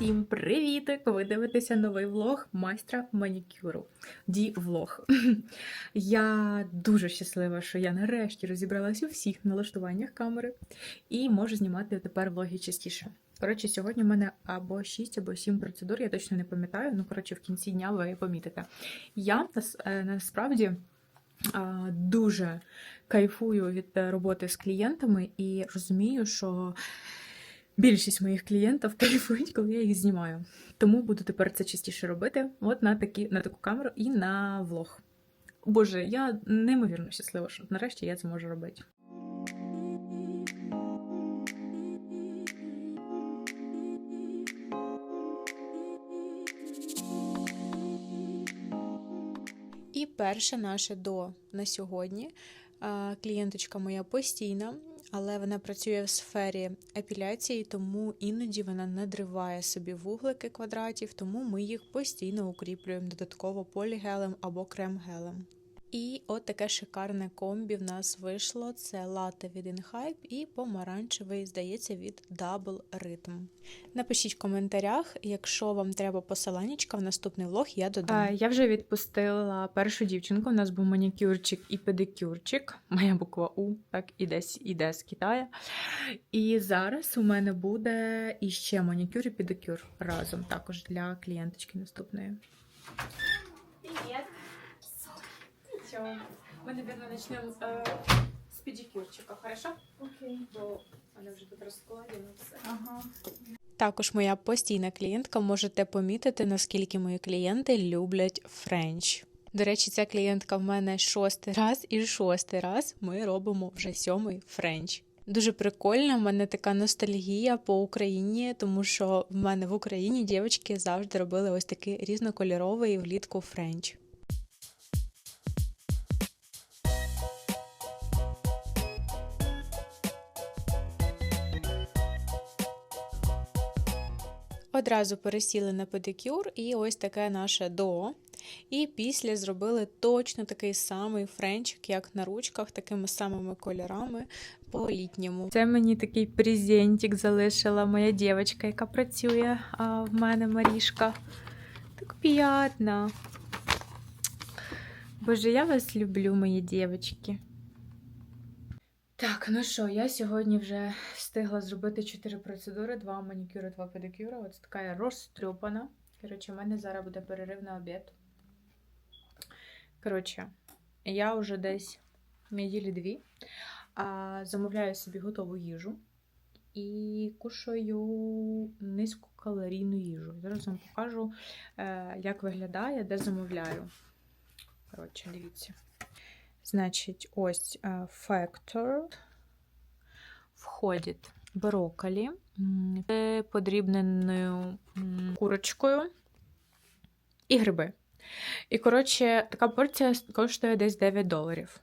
Всім привітик! Ви дивитеся новий влог майстра манікюру. Ді влог. Я дуже щаслива, що я нарешті розібралася у всіх налаштуваннях камери і можу знімати тепер влоги частіше. Коротше, сьогодні в мене або 6, або 7 процедур, я точно не пам'ятаю. Ну, коротше, в кінці дня ви помітите. Я е, насправді дуже кайфую від е, роботи з клієнтами і розумію, що більшість моїх клієнтів кайфують, коли я їх знімаю. Тому буду тепер це частіше робити. От на такі на таку камеру і на влог. Боже, я неймовірно щаслива, що нарешті я це можу робити. І перше наше до на сьогодні. Клієнточка моя постійна, але вона працює в сфері епіляції, тому іноді вона надриває собі вуглики квадратів, тому ми їх постійно укріплюємо додатково полігелем або крем-гелем. І от таке шикарне комбі в нас вийшло: це лате від InHype і помаранчевий, здається, від Double Rhythm. Напишіть в коментарях, якщо вам треба посиланнячка в наступний влог, я додам. Я вже відпустила першу дівчинку. У нас був манікюрчик і педикюрчик. Моя буква У, так і десь іде з Китаю. І зараз у мене буде іще манікюр і педикюр разом, також для клієнточки наступної. Привіт! Нічого. Ми, напевно, почнемо е, з педикюрчика, хорошо? Окей. Бо вони вже тут розкладені все. Ага. Також моя постійна клієнтка можете помітити, наскільки мої клієнти люблять френч. До речі, ця клієнтка в мене шостий раз, і шостий раз ми робимо вже сьомий френч. Дуже прикольно, в мене така ностальгія по Україні, тому що в мене в Україні дівчатки завжди робили ось такий різнокольоровий влітку френч. Одразу пересіли на педикюр, і ось таке наше до. І після зробили точно такий самий френчик, як на ручках, такими самими кольорами по літньому. Це мені такий презентик залишила моя дівчинка, яка працює а, в мене Марішка. Так приємно. Боже, я вас люблю, мої дівчатки. Так, ну що, я сьогодні вже встигла зробити 4 процедури: два манікюри, два педикюри. Ось така я розтрьопана. Коротше, у мене зараз буде перерив на обід. Коротше, я вже десь неділі дві а, замовляю собі готову їжу і кушаю низькокалорійну їжу. Зараз вам покажу, е, як виглядає, де замовляю. Коротше, дивіться. Значить, ось е, Factor входить брокколі з подрібненою курочкою і гриби. І, коротше, така порція коштує десь 9 доларів.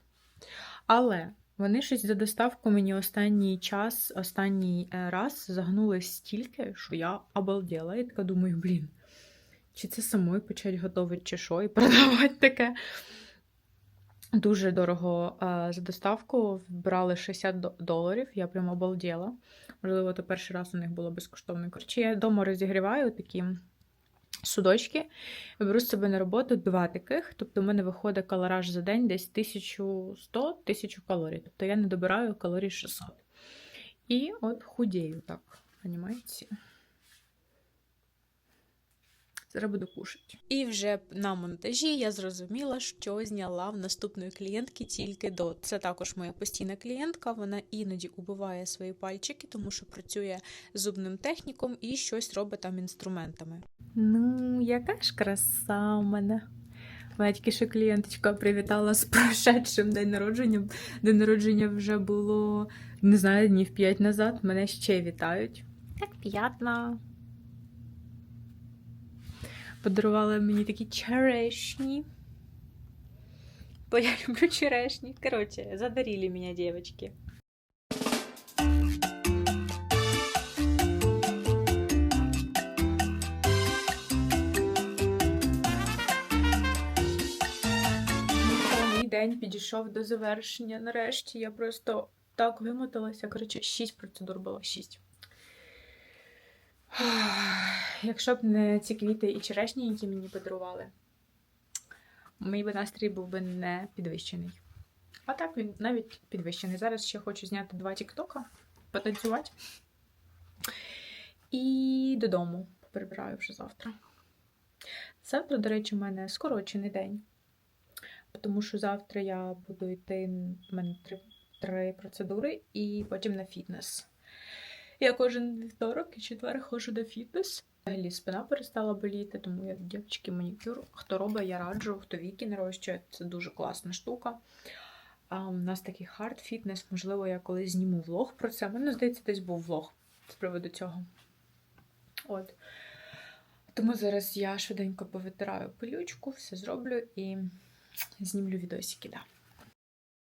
Але вони щось за доставку мені останній час, останній е, раз загнули стільки, що я обалдела. І така думаю, блін, чи це самою почать готувати, чи що, і продавати таке. Дуже дорого а, за доставку. Брали 60 до- доларів. Я прямо обалділа. Можливо, то перший раз у них було безкоштовно. Коротше, я вдома розігріваю такі судочки. Беру з себе на роботу два таких. Тобто, в мене виходить калораж за день десь 1100-1000 калорій. Тобто я не добираю калорій 600. І от худею так. Понімаєте? Зараз буду кушати. І вже на монтажі я зрозуміла, що зняла в наступної клієнтки тільки до. Це також моя постійна клієнтка. Вона іноді убиває свої пальчики, тому що працює зубним техніком і щось робить там інструментами. Ну, яка ж краса у мене. Моя тільки що клієнточка привітала з прошедшим день народження. День народження вже було, не знаю, днів 5 назад. Мене ще вітають. Так приємно. Подарували мені такі черешні. Бо я люблю черешні. Коротше, задарили мене дівчатки. Мій день підійшов до завершення. Нарешті я просто так вимоталася. Коротше, шість процедур було. Шість. якщо б не ці квіти і черешні, які мені подарували, мій би настрій був би не підвищений. А так він навіть підвищений. Зараз ще хочу зняти два тіктока, потанцювати. І додому прибираю вже завтра. Завтра, до речі, у мене скорочений день, тому що завтра я буду йти, у мене три, три процедури, і потім на фітнес. Я кожен вівторок і четвер ходжу на фітнес. Взагалі спина перестала боліти, тому я дівчатки манікюр. Хто робить, я раджу, хто віки нарощує, це дуже класна штука. А у нас такий хард фітнес, можливо, я колись зніму влог про це. Мені здається, десь був влог з приводу цього. От. Тому зараз я швиденько повитираю пилючку, все зроблю і знімлю відосики. Да.